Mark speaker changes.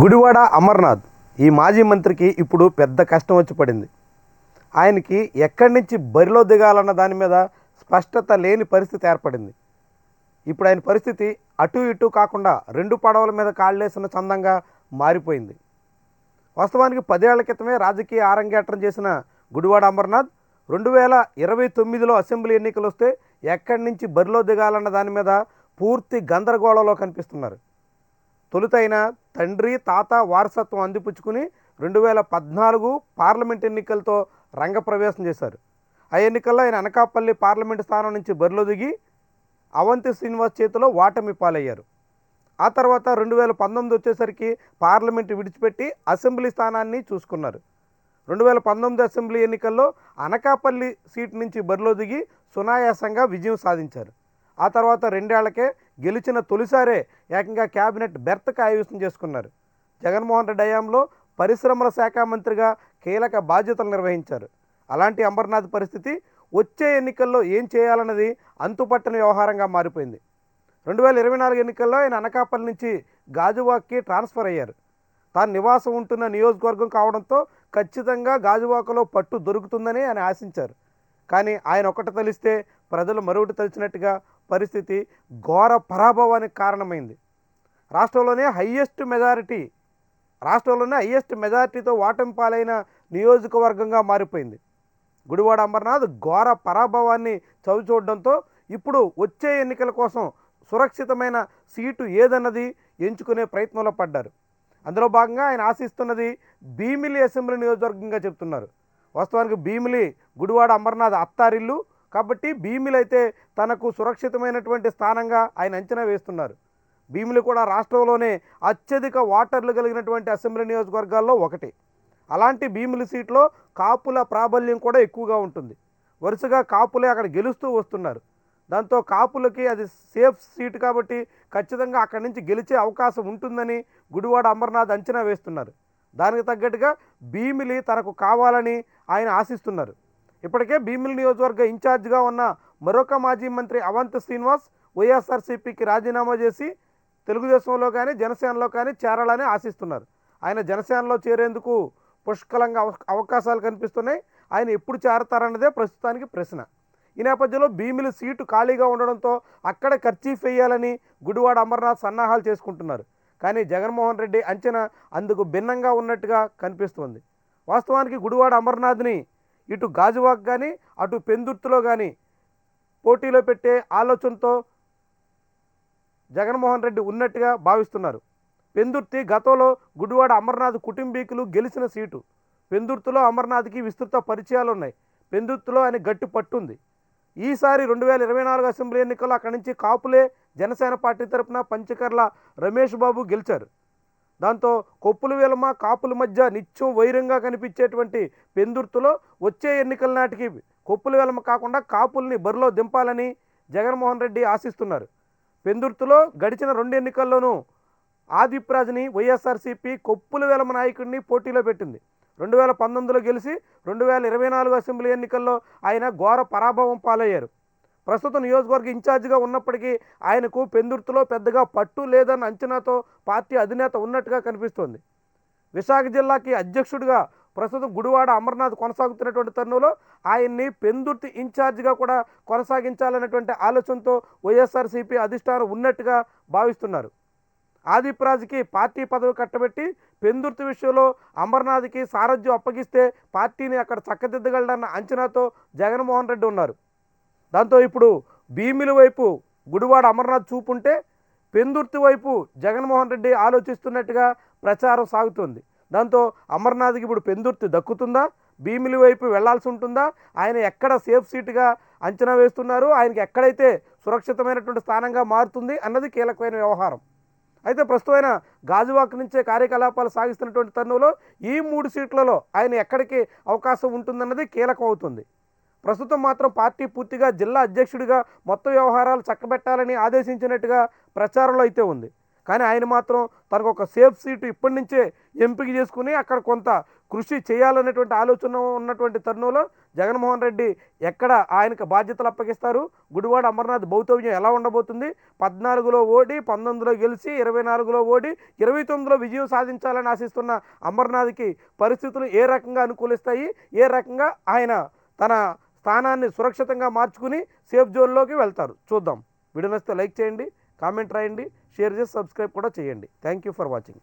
Speaker 1: గుడివాడ అమర్నాథ్ ఈ మాజీ మంత్రికి ఇప్పుడు పెద్ద కష్టం వచ్చి పడింది. ఆయనకి ఎక్కడి నుంచి బరిలో దిగాలన్న దాని మీద స్పష్టత లేని పరిస్థితి ఏర్పడింది. ఇప్పుడు ఆయన పరిస్థితి అటు ఇటు కాకుండా రెండు పడవల మీద కాళ్ళేసిన చందంగా మారిపోయింది. వాస్తవానికి పదేళ్ళ క్రితమే రాజకీయ ఆరంగేట్రం చేసిన గుడివాడ అమర్నాథ్ రెండు వేల ఇరవై తొమ్మిదిలో అసెంబ్లీ ఎన్నికలు వస్తే ఎక్కడి నుంచి బరిలో దిగాలన్న దాని మీద పూర్తి గందరగోళంలో కనిపిస్తున్నారు. తొలుతైన తండ్రి తాత వారసత్వం అందిపుచ్చుకుని రెండు వేల పద్నాలుగు పార్లమెంట్ ఎన్నికలతో రంగప్రవేశం చేశారు. ఆ ఎన్నికల్లో ఆయన అనకాపల్లి పార్లమెంట్ స్థానం నుంచి బరిలో దిగి అవంతి శ్రీనివాస్ చేతిలో వాటమి పాలయ్యారు. ఆ తర్వాత రెండు వేల పంతొమ్మిది వచ్చేసరికి పార్లమెంట్ విడిచిపెట్టి అసెంబ్లీ స్థానాన్ని చూసుకున్నారు. రెండు వేల పంతొమ్మిది అసెంబ్లీ ఎన్నికల్లో అనకాపల్లి సీట్ నుంచి బరిలో దిగి సునాయాసంగా విజయం సాధించారు. ఆ తర్వాత రెండేళ్ళకే గెలిచిన తొలిసారే ఏకంగా క్యాబినెట్ బెర్త్ కైవసం చేసుకున్నారు. జగన్మోహన్ రెడ్డి హయాంలో పరిశ్రమల శాఖ మంత్రిగా కీలక బాధ్యతలు నిర్వహించారు. అలాంటి అమర్నాథ్ పరిస్థితి వచ్చే ఎన్నికల్లో ఏం చేయాలన్నది అంతుపట్టని వ్యవహారంగా మారిపోయింది. రెండు వేల ఇరవై నాలుగు ఎన్నికల్లో ఆయన అనకాపల్లి నుంచి గాజువాక్కి ట్రాన్స్ఫర్ అయ్యారు. తాను నివాసం ఉంటున్న నియోజకవర్గం కావడంతో ఖచ్చితంగా గాజువాకలో పట్టు దొరుకుతుందని ఆయన ఆశించారు. కానీ ఆయన ఒకటి తలిస్తే ప్రజలు మరుగుడు తలిచినట్టుగా పరిస్థితి ఘోర పరాభవానికి కారణమైంది. రాష్ట్రంలోనే హయ్యెస్ట్ మెజారిటీ రాష్ట్రంలోనే హయ్యెస్ట్ మెజారిటీతో ఓటమి పాలైన నియోజకవర్గంగా మారిపోయింది. గుడివాడ అమర్నాథ్ ఘోర పరాభవాన్ని చవిచూడడంతో ఇప్పుడు వచ్చే ఎన్నికల కోసం సురక్షితమైన సీటు ఏదన్నది ఎంచుకునే ప్రయత్నంలో పడ్డారు. అందులో భాగంగా ఆయన ఆశిస్తున్నది భీమిలి అసెంబ్లీ నియోజకవర్గంగా చెప్తున్నారు. వాస్తవానికి భీమిలి గుడివాడ అమర్నాథ్ అత్తారిల్లు కాబట్టి భీమిలు అయితే తనకు సురక్షితమైనటువంటి స్థానంగా ఆయన అంచనా వేస్తున్నారు. భీమిలి కూడా రాష్ట్రంలోనే అత్యధిక ఓటర్లు కలిగినటువంటి అసెంబ్లీ నియోజకవర్గాల్లో ఒకటి. అలాంటి భీమిలి సీట్లో కాపుల ప్రాబల్యం కూడా ఎక్కువగా ఉంటుంది. వరుసగా కాపులే అక్కడ గెలుస్తూ వస్తున్నారు. దాంతో కాపులకి అది సేఫ్ సీట్ కాబట్టి ఖచ్చితంగా అక్కడి నుంచి గెలిచే అవకాశం ఉంటుందని గుడివాడ అమర్నాథ్ అంచనా వేస్తున్నారు. దానికి తగ్గట్టుగా భీమిలి తనకు కావాలని ఆయన ఆశిస్తున్నారు. ఇప్పటికే భీమిలి నియోజకవర్గ ఇన్ఛార్జ్గా ఉన్న మరొక మాజీ మంత్రి అవంత్ శ్రీనివాస్ వైఎస్ఆర్సీపీకి రాజీనామా చేసి తెలుగుదేశంలో కానీ జనసేనలో కానీ చేరాలని ఆశిస్తున్నారు. ఆయన జనసేనలో చేరేందుకు పుష్కలంగా అవకాశాలు కనిపిస్తున్నాయి. ఆయన ఎప్పుడు చేరతారన్నదే ప్రస్తుతానికి ప్రశ్న. ఈ నేపథ్యంలో భీమిలి సీటు ఖాళీగా ఉండడంతో అక్కడ ఖర్చీఫ్ వేయాలని గుడివాడ అమర్నాథ్ సన్నాహాలు చేసుకుంటున్నారు. కానీ జగన్మోహన్ రెడ్డి అంచనా అందుకు భిన్నంగా ఉన్నట్టుగా కనిపిస్తోంది. వాస్తవానికి గుడివాడ అమర్నాథ్ని ఇటు గాజువాక్ కానీ అటు పెందుర్తిలో కానీ పోటీలో పెట్టే ఆలోచనతో జగన్మోహన్ రెడ్డి ఉన్నట్టుగా భావిస్తున్నారు. పెందుర్తి గతంలో గుడివాడ అమర్నాథ్ కుటుంబీకులు గెలిచిన సీటు. పెందుర్తిలో అమర్నాథ్కి విస్తృత పరిచయాలు ఉన్నాయి పెందుర్తిలో ఆయన గట్టి పట్టుంది. ఈసారి రెండు వేల ఇరవై నాలుగు అసెంబ్లీ ఎన్నికల్లో అక్కడి నుంచి కాపులే జనసేన పార్టీ తరపున పంచకర్ల రమేష్ బాబు గెలిచారు. దాంతో కొప్పుల వేలమ కాపుల మధ్య నిత్యం వైరంగా కనిపించేటువంటి పెందుర్తులో వచ్చే ఎన్నికల నాటికి కొప్పుల వేలమ కాకుండా కాపుల్ని బరిలో దింపాలని జగన్మోహన్ రెడ్డి ఆశిస్తున్నారు. పెందుర్తులో గడిచిన రెండు ఎన్నికల్లోనూ ఆదిప్రాజ్ని వైఎస్ఆర్సీపీ కొప్పుల వేలమ నాయకుడిని పోటీలో పెట్టింది. రెండు వేల పంతొమ్మిదిలో గెలిచి రెండు వేల ఇరవై నాలుగు అసెంబ్లీ ఎన్నికల్లో ఆయన ఘోర పరాభవం పాలయ్యారు. ప్రస్తుతం నియోజకవర్గ ఇన్ఛార్జిగా ఉన్నప్పటికీ ఆయనకు పెందుర్తిలో పెద్దగా పట్టు లేదన్న అంచనాతో పార్టీ అధినేత ఉన్నట్టుగా కనిపిస్తోంది. విశాఖ జిల్లాకి అధ్యక్షుడిగా ప్రస్తుతం గుడివాడ అమర్నాథ్ కొనసాగుతున్నటువంటి తరుణంలో ఆయన్ని పెందుర్తి ఇన్ఛార్జిగా కూడా కొనసాగించాలన్నటువంటి ఆలోచనతో వైఎస్ఆర్సీపీ అధిష్టానం ఉన్నట్టుగా భావిస్తున్నారు. ఆదిప్రాజ్కి పార్టీ పదవి కట్టబెట్టి పెందుర్తి విషయంలో అమర్నాథ్కి సారథ్యం అప్పగిస్తే పార్టీని అక్కడ చక్కదిద్దగలడన్న అంచనాతో జగన్మోహన్ రెడ్డి ఉన్నారు. దాంతో ఇప్పుడు భీమిలి వైపు గుడివాడ అమర్నాథ్ చూపుంటే పెందుర్తి వైపు జగన్మోహన్ రెడ్డి ఆలోచిస్తున్నట్టుగా ప్రచారం సాగుతుంది. దాంతో అమర్నాథ్కి ఇప్పుడు పెందుర్తి దక్కుతుందా? భీమిలి వైపు వెళ్ళాల్సి ఉంటుందా? ఆయన ఎక్కడ సేఫ్ సీటుగా అంచనా వేస్తున్నారు? ఆయనకి ఎక్కడైతే సురక్షితమైనటువంటి స్థానంగా మారుతుంది అన్నది కీలకమైన వ్యవహారం. అయితే ప్రస్తుతమైన గాజువాక్ నుంచే కార్యకలాపాలు సాగిస్తున్నటువంటి తరుణంలో ఈ మూడు సీట్లలో ఆయన ఎక్కడికి అవకాశం ఉంటుందన్నది కీలకం అవుతుంది ప్రస్తుతం మాత్రం పార్టీ పూర్తిగా జిల్లా అధ్యక్షుడిగా మొత్తం వ్యవహారాలు చక్కబెట్టాలని ఆదేశించినట్టుగా ప్రచారంలో అయితే ఉంది. కానీ ఆయన మాత్రం తనకు ఒక సేఫ్ సీటు ఇప్పటి నుంచే ఎంపిక చేసుకుని అక్కడ కొంత కృషి చేయాలనేటువంటి ఆలోచన ఉన్నటువంటి తరుణంలో జగన్మోహన్ రెడ్డి ఎక్కడ ఆయనకు బాధ్యతలు అప్పగిస్తారు? గుడివాడ అమర్నాథ్ భౌతవ్యం ఎలా ఉండబోతుంది? పద్నాలుగులో ఓడి పంతొమ్మిదిలో గెలిచి ఇరవై నాలుగులో ఓడి ఇరవై తొమ్మిదిలో విజయం సాధించాలని ఆశిస్తున్న అమర్నాథ్కి పరిస్థితులు ఏ రకంగా అనుకూలిస్తాయి? ఏ రకంగా ఆయన తన స్థానాన్ని సురక్షితంగా మార్చుకుని సేఫ్ జోన్లోకి వెళ్తారు. చూద్దాం. వీడియో నచ్చితే లైక్ చేయండి కామెంట్ రాయండి షేర్ చేసి సబ్స్క్రైబ్ కూడా చేయండి. Thank you for watching.